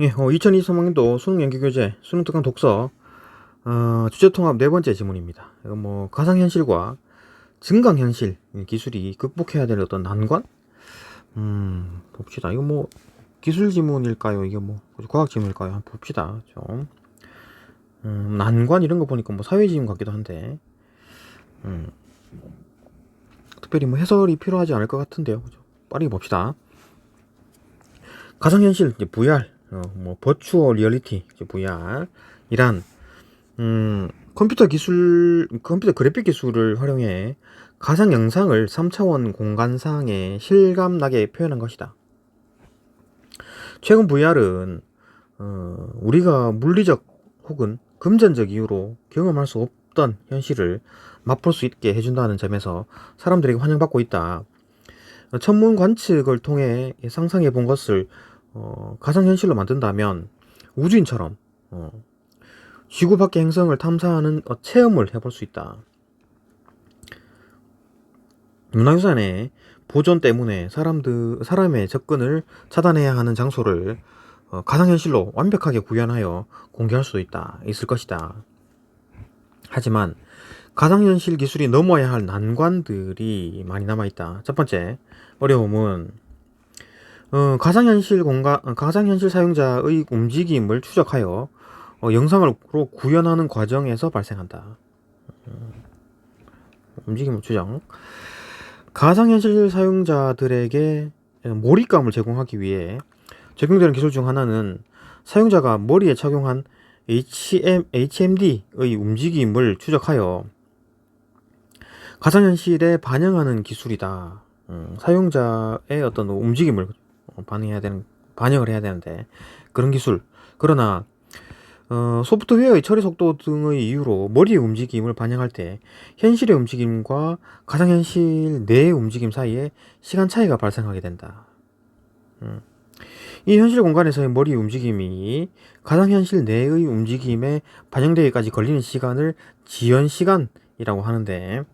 예, 어, 2023학년도 수능 연기교재, 수능 특강 독서, 어, 주제 통합 네 번째 지문입니다. 이거 뭐, 가상 현실과 증강 현실 기술이 극복해야 될 어떤 난관? 음, 봅시다. 이거 뭐, 기술 지문일까요? 이게 뭐, 과학 지문일까요? 한번 봅시다. 좀. 음, 난관 이런 거 보니까 뭐, 사회 지문 같기도 한데, 음, 특별히 뭐 해설이 필요하지 않을 것 같은데요. 빠르게 봅시다. 가상현실, 이제 VR, 어, 뭐 버추어 리얼리티 VR 이란 음, 컴퓨터 기술 컴퓨터 그래픽 기술을 활용해 가상 영상을 3차원 공간상에 실감나게 표현한 것이다. 최근 VR은 어, 우리가 물리적 혹은 금전적 이유로 경험할 수 없던 현실을 맛볼 수 있게 해준다는 점에서 사람들에게 환영받고 있다. 어, 천문 관측을 통해 상상해 본 것을 어, 가상현실로 만든다면 우주인처럼 어, 지구 밖의 행성을 탐사하는 어, 체험을 해볼 수 있다. 문화유산의 보존 때문에 사람들 사람의 접근을 차단해야 하는 장소를 어, 가상현실로 완벽하게 구현하여 공개할 수 있다 있을 것이다. 하지만 가상현실 기술이 넘어야 할 난관들이 많이 남아 있다. 첫 번째 어려움은 어, 가상현실 공간, 어, 가상현실 사용자의 움직임을 추적하여 어, 영상으로 구현하는 과정에서 발생한다. 음, 움직임을 추정. 가상현실 사용자들에게 몰입감을 제공하기 위해 적용되는 기술 중 하나는 사용자가 머리에 착용한 HM, HMD의 움직임을 추적하여 가상현실에 반영하는 기술이다. 음, 사용자의 어떤 움직임을 반응해야 되는 반영을 해야 되는데 그런 기술 그러나 어, 소프트웨어의 처리 속도 등의 이유로 머리의 움직임을 반영할 때 현실의 움직임과 가상현실 내의 움직임 사이에 시간 차이가 발생하게 된다. 음. 이 현실 공간에서의 머리의 움직임이 가상현실 내의 움직임에 반영되기까지 걸리는 시간을 지연 시간이라고 하는데,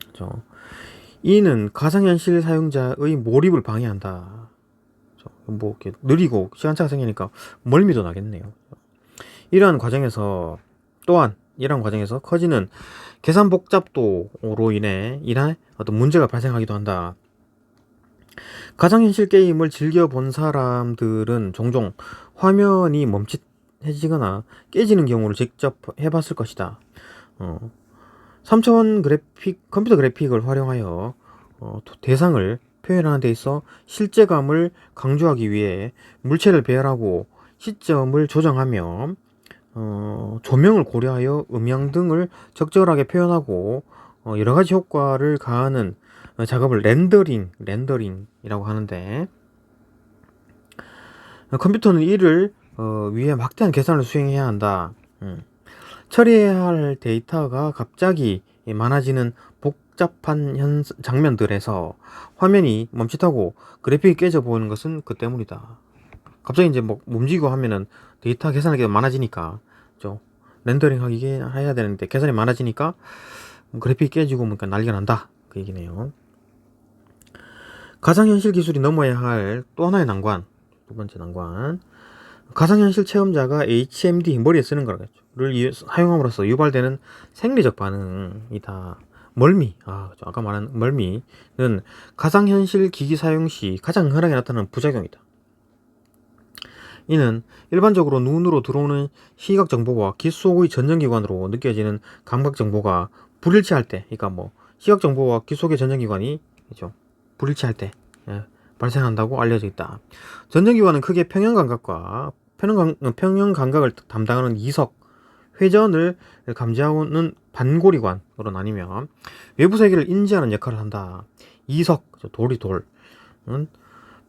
그렇죠? 이는 가상현실 사용자의 몰입을 방해한다. 뭐 이렇게 느리고 시간차가 생기니까 멀미도 나겠네요. 이러한 과정에서 또한 이러한 과정에서 커지는 계산 복잡도로 인해 이러한 어떤 문제가 발생하기도 한다. 가상 현실 게임을 즐겨 본 사람들은 종종 화면이 멈칫해지거나 깨지는 경우를 직접 해봤을 것이다. 어, 3차원 그래픽, 컴퓨터 그래픽을 활용하여 어, 대상을 표현하는 데 있어 실제감을 강조하기 위해 물체를 배열하고 시점을 조정하며 어, 조명을 고려하여 음향 등을 적절하게 표현하고 어, 여러 가지 효과를 가하는 작업을 렌더링, 렌더링이라고 하는데 컴퓨터는 이를 어, 위해 막대한 계산을 수행해야 한다. 음. 처리해야 할 데이터가 갑자기 많아지는 복잡한 현, 장면들에서 화면이 멈칫하고 그래픽이 깨져 보이는 것은 그 때문이다. 갑자기 이제 뭐 움직이고 하면은 데이터 계산하기가 많아지니까 죠 렌더링 하기 해야 되는데 계산이 많아지니까 뭐 그래픽이 깨지고 뭔가 난리가 난다 그 얘기네요. 가상현실 기술이 넘어야 할 또 하나의 난관 두 번째 난관 가상현실 체험자가 HMD 머리에 쓰는 거를 사용함으로써 유발되는 생리적 반응이다. 멀미, 아, 아까 말한 멀미는 가상현실 기기 사용 시 가장 흔하게 나타나는 부작용이다. 이는 일반적으로 눈으로 들어오는 시각 정보와 귀 속의 전정기관으로 느껴지는 감각 정보가 불일치할 때, 그러니까 뭐 시각 정보와 귀 속의 전정기관이 그죠 불일치할 때 예, 발생한다고 알려져 있다. 전정기관은 크게 평형 감각과 평형 감각을 담당하는 이석, 회전을 감지하고는 반고리관으로 나뉘며 외부 세계를 인지하는 역할을 한다. 이석, 돌이 돌. 은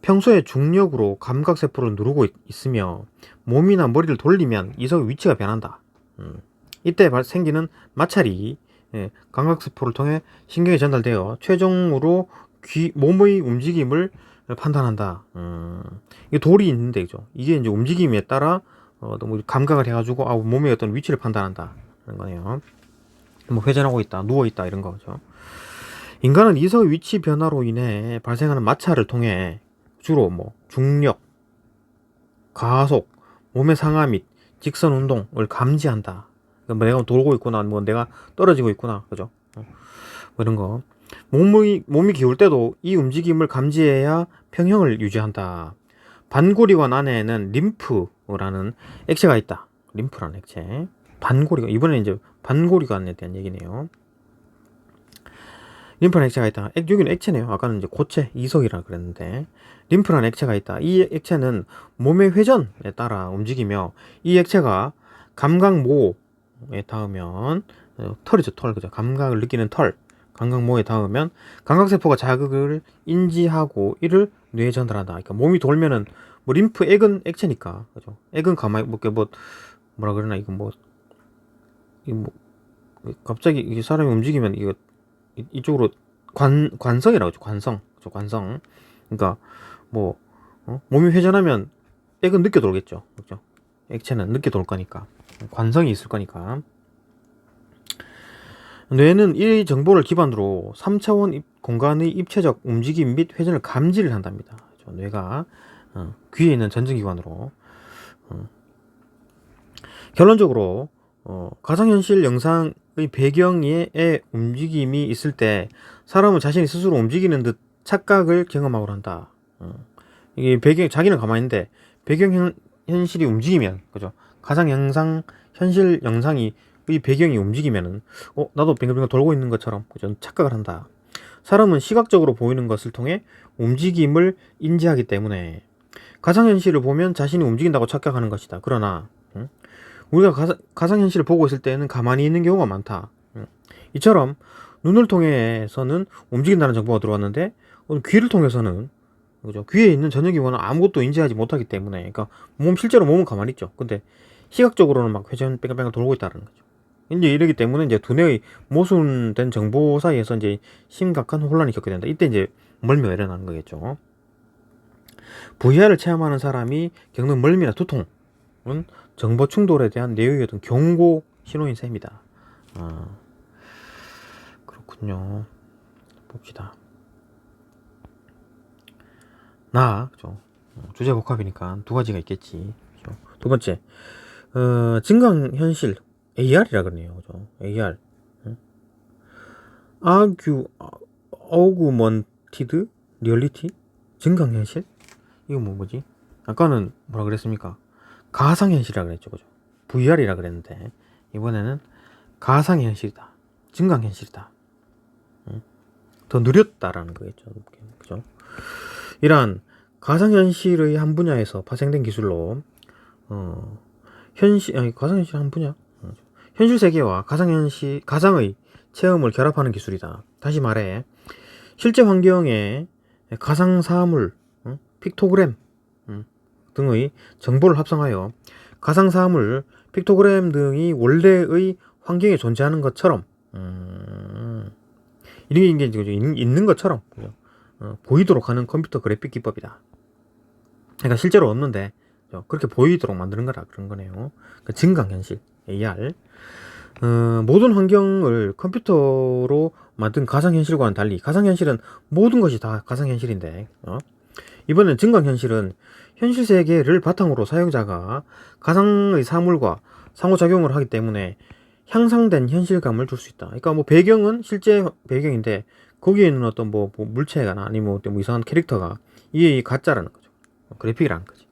평소에 중력으로 감각 세포를 누르고 있, 으며 몸이나 머리를 돌리면 이석의 위치가 변한다. 음. 이때 생기는 마찰이 예, 감각 세포를 통해 신경에 전달되어 최종으로 귀, 몸의 움직임을 판단한다. 음. 이게 돌이 있는데, 죠 이게 이제 움직임에 따라 어, 너무 감각을 해가지고 아, 몸의 어떤 위치를 판단한다. 그런 거네요. 뭐 회전하고 있다, 누워 있다 이런 거죠. 인간은 이석의 위치 변화로 인해 발생하는 마찰을 통해 주로 뭐 중력, 가속, 몸의 상하 및 직선 운동을 감지한다. 그러니까 뭐 내가 돌고 있구나, 뭐 내가 떨어지고 있구나, 그죠? 어, 뭐 이런 거. 몸이 몸이 기울 때도 이 움직임을 감지해야 평형을 유지한다. 반고리관 안에는 림프라는 액체가 있다. 림프라는 액체. 반고리관 이번에 이제 반고리관에 대한 얘기네요. 림프라는 액체가 있다. 액, 여기는 액체네요. 아까는 이제 고체, 이석이라 그랬는데 림프라는 액체가 있다. 이 액체는 몸의 회전에 따라 움직이며 이 액체가 감각모에 닿으면 어, 털이죠, 털 그죠? 감각을 느끼는 털, 감각모에 닿으면 감각세포가 자극을 인지하고 이를 뇌에 전달한다. 그러니까 몸이 돌면은 뭐 림프 액은 액체니까 그죠? 액은 가만히 뭐, 뭐 뭐라 그러나 이거 뭐 뭐 갑자기 이게 사람이 움직이면 이거 이- 이쪽으로 관 관성이라고 하죠. 관성. 그죠? 관성. 그러니까 뭐 어? 몸이 회전하면 액은 늦게 돌겠죠. 그죠? 액체는 늦게 돌 거니까 관성이 있을 거니까 뇌는 이 정보를 기반으로 3차원 입- 공간의 입체적 움직임 및 회전을 감지를 한답니다. 그죠? 뇌가 어, 귀에 있는 전정기관으로 어. 결론적으로 어, 가상현실 영상의 배경에 움직임이 있을 때 사람은 자신이 스스로 움직이는 듯 착각을 경험하고 한다. 어. 이게 배경 자기는 가만히 있는데 배경 현, 현실이 움직이면 그죠? 가상 영상 현실 영상이 이 배경이 움직이면은 어 나도 뱅글뱅글 돌고 있는 것처럼 그죠? 착각을 한다. 사람은 시각적으로 보이는 것을 통해 움직임을 인지하기 때문에 가상현실을 보면 자신이 움직인다고 착각하는 것이다. 그러나 응? 우리가 가상, 가상현실을 보고 있을 때는 가만히 있는 경우가 많다. 응? 이처럼 눈을 통해서는 움직인다는 정보가 들어왔는데 어, 귀를 통해서는 그죠? 귀에 있는 전형기관은 아무것도 인지하지 못하기 때문에 그러니까 몸 실제로 몸은 가만히 있죠. 근데 시각적으로는 막 회전 뺑글뺑글 돌고 있다는 거죠. 이제 이러기 때문에 이제 두뇌의 모순된 정보 사이에서 이제 심각한 혼란이 겪게 된다. 이때 이제 멀미가 일어나는 거겠죠. VR을 체험하는 사람이 겪는 멀미나 두통은 정보 충돌에 대한 내용의 어떤 경고 신호인 셈이다. 아, 그렇군요. 봅시다. 나, 그죠. 어, 주제 복합이니까 두 가지가 있겠지. 그죠? 두 번째, 어, 증강현실, AR이라 그러네요. 그죠? AR. 응? 아규, 어구먼티드 리얼리티? 증강현실? 이거 뭐 뭐지? 아까는 뭐라 그랬습니까? 가상현실이라 그랬죠. 그죠? VR이라 그랬는데, 이번에는 가상현실이다. 증강현실이다. 응? 더 느렸다라는 거겠죠. 그죠? 이러한 가상현실의 한 분야에서 파생된 기술로 어, 현실 아니 가상현실 한 분야 어, 현실 세계와 가상현실 가상의 체험을 결합하는 기술이다. 다시 말해 실제 환경에 가상 사물, 어, 픽토그램 음, 등의 정보를 합성하여 가상 사물, 픽토그램 등이 원래의 환경에 존재하는 것처럼 음, 이런 게 이제 있는 것처럼 그죠? 어, 보이도록 하는 컴퓨터 그래픽 기법이다. 그러니까 실제로 없는데 어, 그렇게 보이도록 만드는 거라 그런 거네요. 그러니까 증강현실 AR 어, 모든 환경을 컴퓨터로 만든 가상현실과는 달리 가상현실은 모든 것이 다 가상현실인데 어? 이번엔 증강현실은 현실 세계를 바탕으로 사용자가 가상의 사물과 상호작용을 하기 때문에 향상된 현실감을 줄 수 있다. 그러니까 뭐 배경은 실제 배경인데 거기에 있는 어떤 뭐, 뭐 물체가 아니면 어떤 뭐 이상한 캐릭터가 이게 가짜라는 거죠. 그래픽이라는 거지.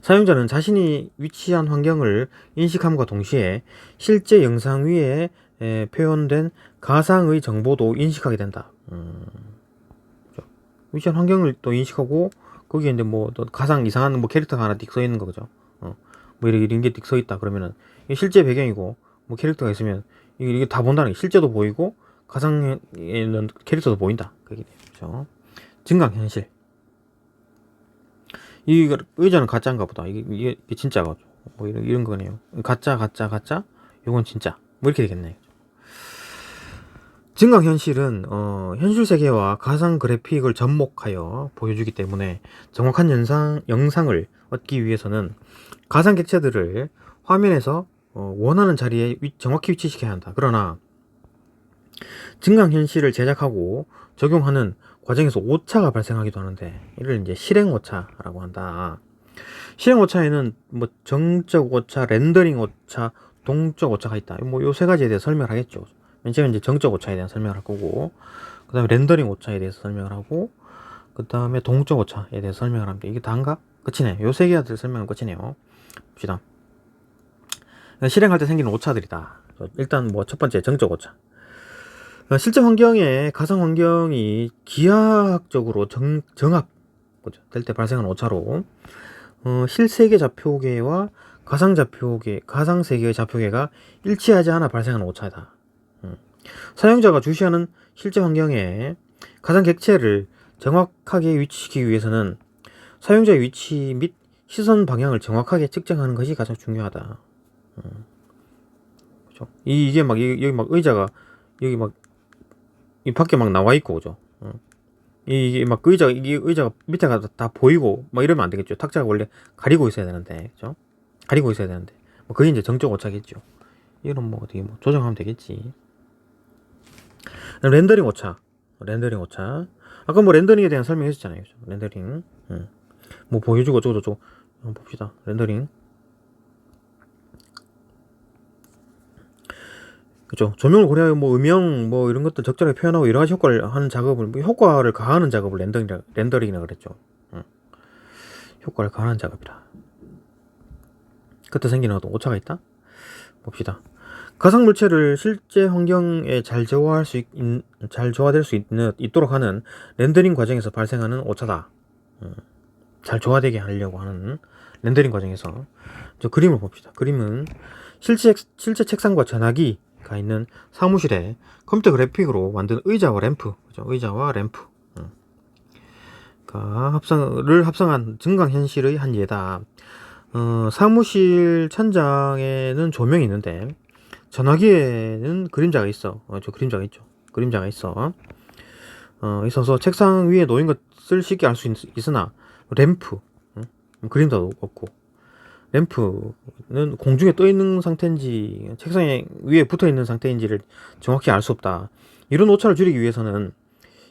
사용자는 자신이 위치한 환경을 인식함과 동시에 실제 영상 위에 에, 표현된 가상의 정보도 인식하게 된다. 음, 그죠. 위치한 환경을 또 인식하고 거기에 이제 뭐또 가상 이상한 뭐 캐릭터가 하나 띡써 있는 거 그죠. 어, 뭐 이런 게띡써 있다 그러면은 실제 배경이고 뭐 캐릭터가 있으면 이게, 이게 다 본다는 게 실제도 보이고 가상에 있는 캐릭터도 보인다. 그게 그죠. 증강 현실. 이 의자는 가짜인가 보다. 이게, 이게, 이게 진짜가 뭐 이런, 이런 거네요. 가짜, 가짜, 가짜. 이건 진짜. 뭐 이렇게 되겠네. 증강현실은 어, 현실 세계와 가상 그래픽을 접목하여 보여주기 때문에 정확한 영상, 영상을 얻기 위해서는 가상 객체들을 화면에서 어, 원하는 자리에 위, 정확히 위치시켜야 한다. 그러나 증강현실을 제작하고 적용하는 과정에서 오차가 발생하기도 하는데 이를 이제 실행 오차라고 한다. 실행 오차에는 뭐 정적 오차, 렌더링 오차, 동적 오차가 있다. 뭐 요 세 가지에 대해서 설명을 하겠죠. 맨 처음에 이제 정적 오차에 대한 설명을 할 거고, 그 다음에 렌더링 오차에 대해서 설명을 하고, 그 다음에 동적 오차에 대해서 설명을 합니다. 이게 다인가? 끝이네. 요세 개한테 설명은 끝이네요. 봅시다. 실행할 때 생기는 오차들이다. 일단 뭐 첫 번째 정적 오차. 어, 실제 환경에 가상 환경이 기하학적으로 정, 정합 될 때 발생하는 오차로 어, 실세계 좌표계와 가상 좌표계, 가상 세계의 좌표계가 일치하지 않아 발생하는 오차다. 음. 사용자가 주시하는 실제 환경에 가상 객체를 정확하게 위치시키기 위해서는 사용자의 위치 및 시선 방향을 정확하게 측정하는 것이 가장 중요하다. 음. 그죠? 이, 이게 막 여기, 여기 막 의자가 여기 막 이 밖에 막 나와 있고 그죠? 어. 이게 막 의자 이게 의자가 밑에가 다 보이고 막 이러면 안 되겠죠. 탁자가 원래 가리고 있어야 되는데 그죠? 가리고 있어야 되는데 뭐 그게 이제 정적 오차겠죠. 이런 뭐 어떻게 뭐 조정하면 되겠지. 렌더링 오차, 렌더링 오차. 아까 뭐 렌더링에 대한 설명했었잖아요. 그죠? 렌더링. 음. 뭐 보여주고 저거 한번 봅시다. 렌더링. 그죠. 조명을 고려하여 뭐 음영 뭐 이런 것들 적절하게 표현하고 여러 가지 효과를 하는 작업을 뭐 효과를 가하는 작업을 렌더링이라 렌더링이라 그랬죠. 응. 효과를 가하는 작업이라. 그때 생기는 어떤 오차가 있다? 봅시다. 가상 물체를 실제 환경에 잘 조화할 수 있, 잘 조화될 수 있는 있도록 하는 렌더링 과정에서 발생하는 오차다. 음, 잘 조화되게 하려고 하는 렌더링 과정에서 저 그림을 봅시다. 그림은 실제 실제 책상과 전화기 가 있는 사무실에 컴퓨터 그래픽으로 만든 의자와 램프, 그죠? 의자와 램프. 음. 가 합성을 합성한 증강 현실의 한 예다. 어, 사무실 천장에는 조명이 있는데 전화기에는 그림자가 있어. 어, 저 그림자가 있죠. 그림자가 있어. 어, 있어서 책상 위에 놓인 것을 쉽게 알 수 있으나 램프, 음? 그림자도 없고 램프는 공중에 떠 있는 상태인지 책상 위에 붙어 있는 상태인지를 정확히 알 수 없다. 이런 오차를 줄이기 위해서는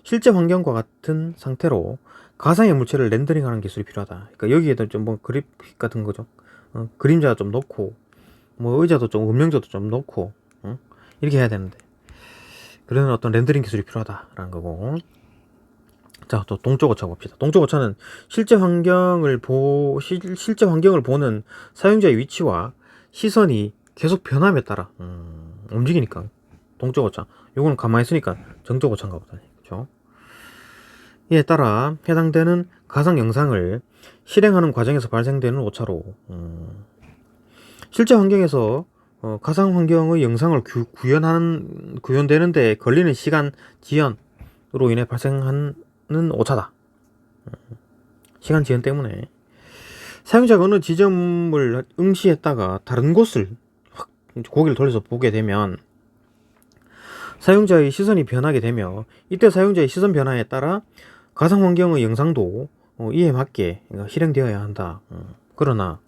실제 환경과 같은 상태로 가상의 물체를 렌더링하는 기술이 필요하다. 그러니까 여기에도 좀뭐 그래픽 같은 거죠. 어, 그림자 좀 넣고 뭐 의자도 좀 음영자도 좀 넣고 어? 이렇게 해야 되는데 그런 어떤 렌더링 기술이 필요하다라는 거고. 자, 또 동적 오차 봅시다. 동적 오차는 실제 환경을 보 실, 실제 환경을 보는 사용자의 위치와 시선이 계속 변함에 따라 음, 움직이니까 동적 오차. 요거는 가만히 있으니까 정적 오차인가 보다. 그렇죠? 이에 따라 해당되는 가상 영상을 실행하는 과정에서 발생되는 오차로 음, 실제 환경에서 어, 가상 환경의 영상을 구, 구현하는 구현되는데 걸리는 시간 지연으로 인해 발생한 는 오차다. 시간 지연 때문에 사용자가 어느 지점을 응시했다가 다른 곳을 확 고개를 돌려서 보게 되면 사용자의 시선이 변하게 되며 이때 사용자의 시선 변화에 따라 가상 환경의 영상도 어, 이에 맞게 실행되어야 한다. 어, 그러나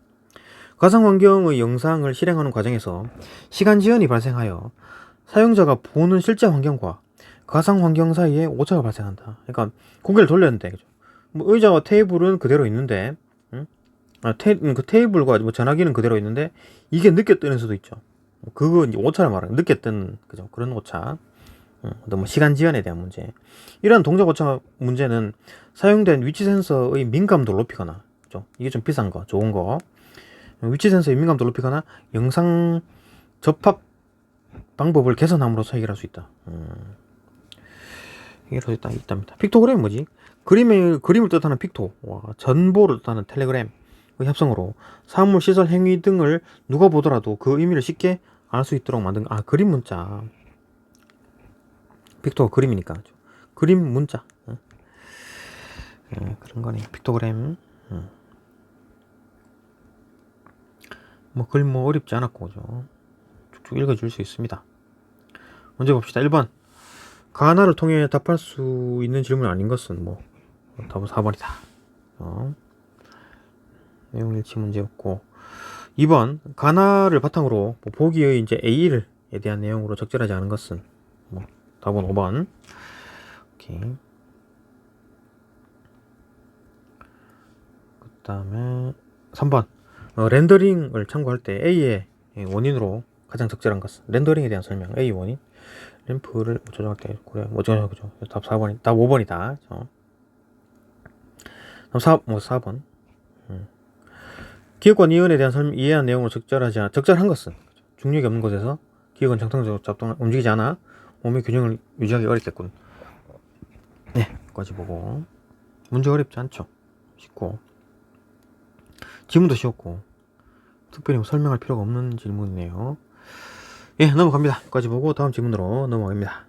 가상 환경의 영상을 실행하는 과정에서 시간 지연이 발생하여 사용자가 보는 실제 환경과 가상 환경 사이에 오차가 발생한다. 그러니까 고개를 돌렸는데 그죠? 뭐 의자와 테이블은 그대로 있는데, 응? 아, 테, 그 테이블과 뭐 전화기는 그대로 있는데 이게 늦게 뜨는 수도 있죠. 그거 오차를 말하는 늦게 뜨는 그죠? 그런 오차. 응, 뭐 시간 지연에 대한 문제. 이런 동작 오차 문제는 사용된 위치 센서의 민감도를 높이거나, 그죠? 이게 좀 비싼 거, 좋은 거. 위치 센서의 민감도를 높이거나 영상 접합 방법을 개선함으로써 해결할 수 있다. 음. 이렇게 딱 있답니다. 픽토그램이 뭐지? 그림을, 그림을 뜻하는 픽토, 와, 전보를 뜻하는 텔레그램의 합성으로 사물, 시설, 행위 등을 누가 보더라도 그 의미를 쉽게 알 수 있도록 만든, 아, 그림 문자. 픽토가 그림이니까. 그림 문자. 어? 네, 그런 거네. 픽토그램. 어. 뭐, 그림 뭐 어렵지 않았고, 그죠? 쭉쭉 읽어줄 수 있습니다. 먼저 봅시다. 1번. 가나를 통해 답할 수 있는 질문 아닌 것은 뭐 답은 4번이다. 어. 내용 일치 문제였고 2번 가나를 바탕으로 뭐 보기의 이제 A를 에 대한 내용으로 적절하지 않은 것은 뭐 답은 5번. 오케이. 그 다음에 3번 어, 렌더링을 참고할 때 A의 원인으로 가장 적절한 것은 렌더링에 대한 설명 A 원인. 램프를 조정할 때 고려 뭐 어쩌고 그죠. 답 4번이 답 5번이다. 어. 다음 4, 뭐 4번. 음. 기억과 니은에 대한 설명 이해한 내용으로 적절하지 않아 적절한 것은 중력이 없는 곳에서 기억은 정상적으로 작동 움직이지 않아 몸의 균형을 유지하기 어렵겠군. 네 여기까지 보고. 문제 어렵지 않죠. 쉽고 지문도 쉬웠고 특별히 뭐 설명할 필요가 없는 질문이네요. 예 넘어갑니다. 여기까지 보고 다음 질문으로 넘어갑니다